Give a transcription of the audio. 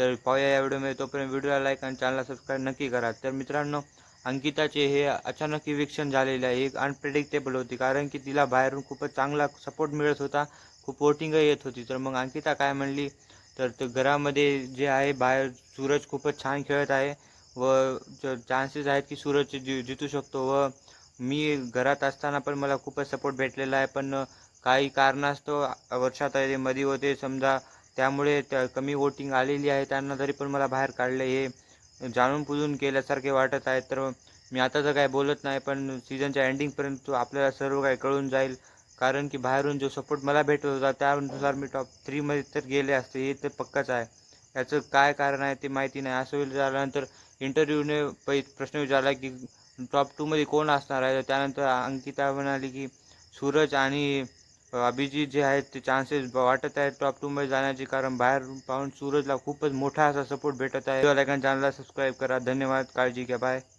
तर पाहूया या व्हिडिओमध्ये. तोपर्यंत व्हिडिओला लाईक आणि चॅनलला सबस्क्राईब नक्की करा. तर मित्रांनो अंकिताचे हे अचानक इविक्शन झालेले आहे. एक अनप्रेडिक्टेबल होती कारण की तिला बाहेरून खूपच चांगला सपोर्ट मिळत होता. खूप वोटिंगही येत होती. तर मग अंकिता काय म्हणली? तर ते घरामध्ये जे आहे बाहेर सूरज खूपच छान खेळत आहे व चान्सेस आहेत की सूरज जि जितू शकतो व मी घरात असताना पण मला खूपच सपोर्ट भेटलेला आहे. पण काही कारणास्तव वर्षात आहे मध्ये होते. समजा त्यामुळे त्या कमी वोटिंग आलेली आहे. त्यांना तरी पण मला बाहेर काढले हे जाणून बुजून केल्यासारखे वाटत आहे तर मी आता तर काय बोलत नाही पण सीझनच्या एंडिंगपर्यंत आपल्याला सर्व काही कळून जाईल. कारण की बाहेरून जो सपोर्ट मला भेटत होता त्यानुसार मी टॉप थ्रीमध्ये तर गेले असते. हे तर पक्काच आहे. याचं काय कारण आहे ते माहिती नाही. असं झाल्यानंतर इंटरव्ह्यूने पै प्रश्न विचारला की टॉप टूमध्ये कोण असणार आहे? त्यानंतर अंकिता म्हणाली की सूरज आणि अभिजित जे आहेत ते चान्सेस वाटत आहेत टॉप टूमध्ये जाण्याचे. कारण बाहेर पाहून सूरजला खूपच मोठा असा सपोर्ट भेटत आहे. चॅनलला सबस्क्राईब करा. धन्यवाद. काळजी घ्या. बाय